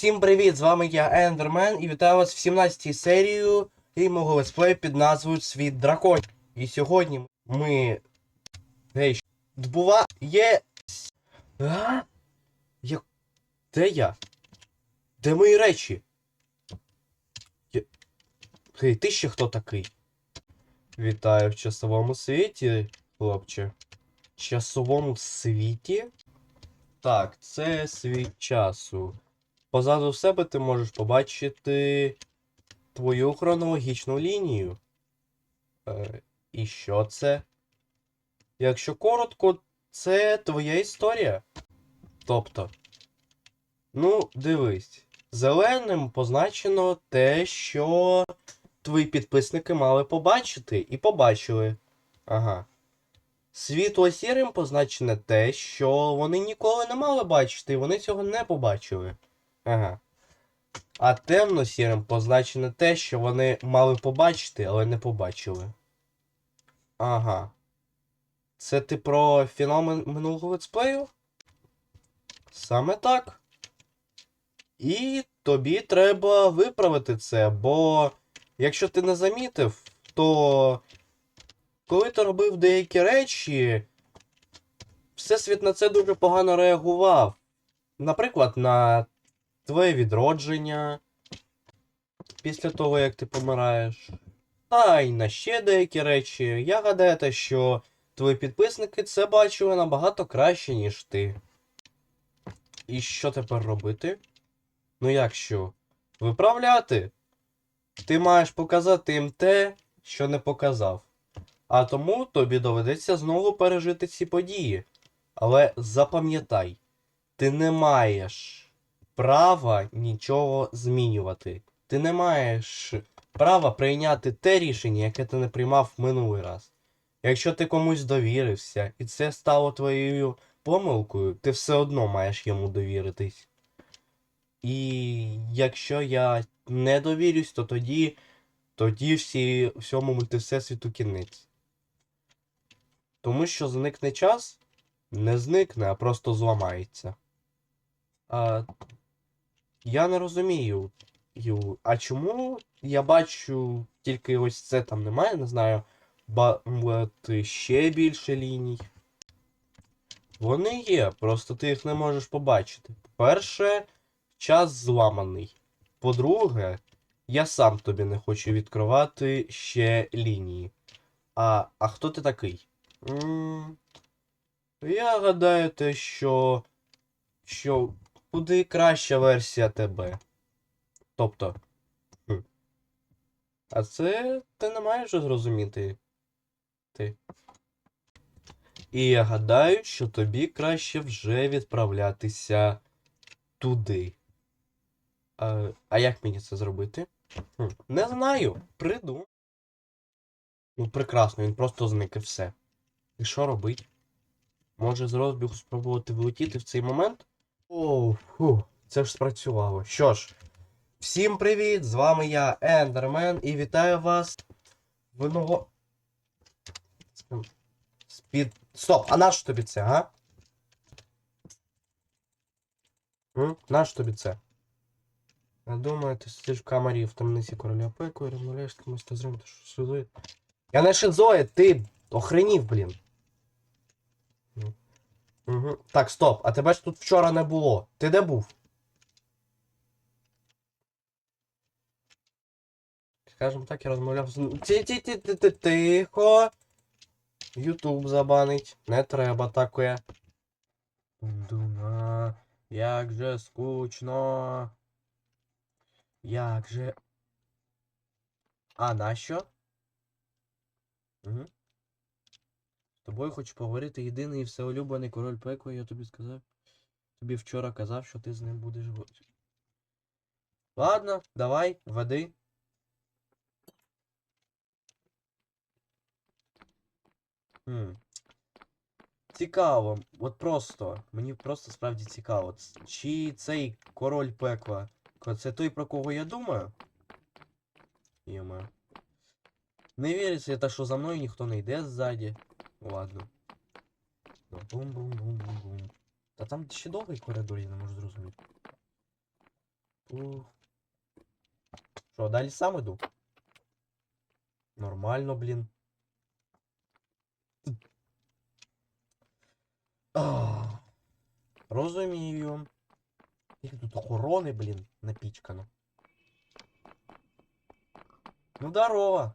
Всім привіт! З вами я Ендермен і вітаю вас в 17-й серію і мого летсплею під назвою Світ драконів. І сьогодні ми. Гей, Дбува є. А? Я... Де я? Де мої речі? Я... Гей, ти ще хто такий? Вітаю в часовому світі, хлопче. В Часовому світі? Так, це світ часу. Позаду себе ти можеш побачити твою хронологічну лінію. Е, і що це? Якщо коротко, це твоя історія. Тобто, ну, дивись, зеленим позначено те, що твої підписники мали побачити, і побачили. Ага. Світло сірим позначене те, що вони ніколи не мали бачити, і вони цього не побачили. Ага. А темно-сірим позначене те, що вони мали побачити, але не побачили. Ага. Це ти про фінал минулого летсплею? Саме так. І тобі треба виправити це, бо якщо ти не замітив, то коли ти робив деякі речі, Всесвіт на це дуже погано реагував. Наприклад, на твоє відродження після того, як ти помираєш. Та й на ще деякі речі. Я гадаю, те, що твої підписники це бачили набагато краще, ніж ти. І що тепер робити? Ну як що? Виправляти? Ти маєш показати їм те, що не показав. А тому тобі доведеться знову пережити ці події. Але запам'ятай, ти не маєш права нічого змінювати. Ти не маєш права прийняти те рішення, яке ти не приймав минулий раз. Якщо ти комусь довірився, і це стало твоєю помилкою, ти все одно маєш йому довіритись. І якщо я не довірюсь, то тоді, тоді всі, всьому мультивсесвіту кінець. Тому що зникне час, не зникне, а просто зламається. А, я не розумію. А чому я бачу тільки ось це там немає, не знаю. Ба ще більше ліній. Вони є, просто ти їх не можеш побачити. По-перше, час зламаний. По-друге, я сам тобі не хочу відкривати ще лінії. А, а хто ти такий? м я гадаю те, що. що куди краща версія тебе. Тобто. А це ти не маєш зрозуміти. Ти. І я гадаю, що тобі краще вже відправлятися туди. А, а як мені це зробити? Не знаю. Приду. Ну, прекрасно, він просто зник і все. І що робить? Може з розбігу спробувати влетіти в цей момент? Оу, фу, це ж спрацювало. Що ж, всім привіт! З вами я, Ендермен, і вітаю вас в одного. Спід. Стоп! А наш тобі це? М? Наш тобі це? Я думаю, ти сидиш в камері в темниці короля пеку і розмовляєш з кимось та зрим, що шизоїд? Я не шизоїд, ти охренів, блін. Угу. Так, стоп, а тебе ж тут вчора не було. Ти де був? Скажем так, я розмовляв з. Ті-ті-ті-ті-ті, Тихо. Ютуб забанить. Не треба таке. Дума, як же скучно. Як же. А, нащо? Угу. Тобою хочу поговорити єдиний і всеулюблений король пекло, я тобі сказав. Тобі вчора казав, що ти з ним будеш го- Ладно, давай, веди. Хм. Цікаво, от просто, мені просто справді цікаво. Чи цей король пекла, це той, про кого я думаю? Йома. Не віриться, та що за мною ніхто не йде ззаді. Ладно. Бум-бум-бум-бум-бум. Та там ще довгий коридор, я не можу зрозуміти. Що, далі сам іду? Нормально, блін. Ах. Розумію. Як тут охорони, блін, напічкано. Ну, здорово.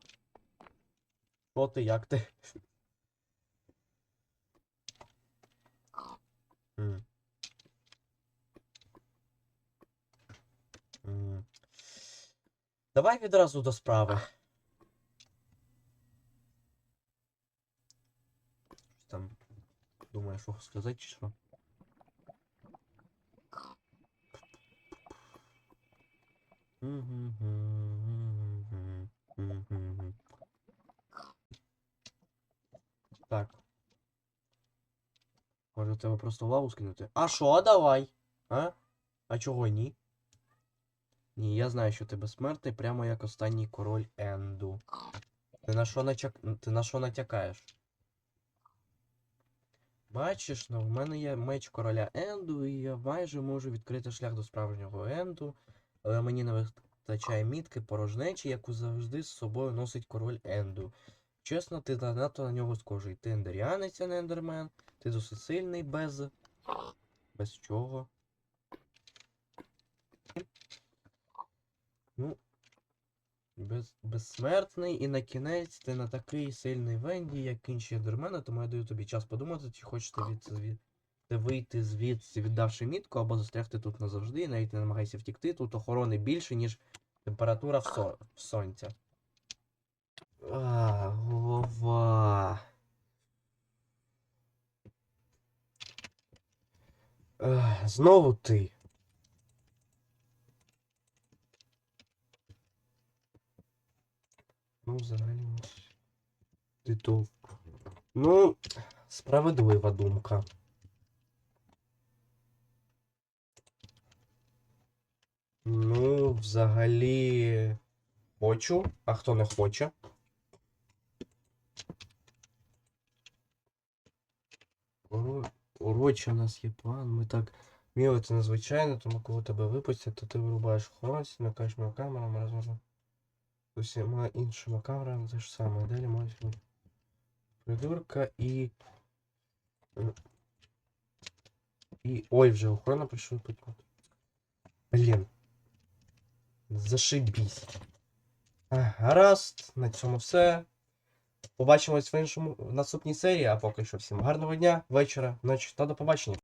Що ти, як ти? М. М. Давай відразу до справи. Там думаєш, що сказати чи що? Так. Тебе просто в лаву скинути? А що, давай? А? А чого ні? Ні, я знаю, що ти безсмертний, прямо як останній король Енду. Ти на що начак... Ти на що натякаєш? Бачиш, ну в мене є меч короля Енду, і я майже можу відкрити шлях до справжнього Енду, але мені не вистачає мітки порожнечі, яку завжди з собою носить король Енду. Чесно, ти занадто на нього схожий. Ти ендеріанець, а не ендермен. Ти досить сильний без. Без чого? Ну. Без... Безсмертний і на кінець ти не такий сильний Венді, як інші ендермени, тому я даю тобі час подумати, чи хочеш ти від... звід... ти вийти звідси, віддавши мітку, або застрягти тут назавжди, і навіть не намагайся втікти. Тут охорони більше, ніж температура в, со... в сонця. А, голова. Ех, знову ти. Ну, взагалі. Ти то. Ну, справедлива думка. Ну, взагалі. Хочу, а хто не хоче? Урочі, у нас є план. Ми так. Міло це незвичайно, тому коли тебе випустять, то ти вирубаєш охоронців, накажеш камерами разом з усіма іншими камерами те ж саме. Далі мають придурка і. І. Ой, вже охорона прийшла тут. Блін. Зашибісь. Гаразд, на цьому все. Побачимось в іншому в наступній серії, а поки що всім гарного дня, вечора, ночі та до побачення.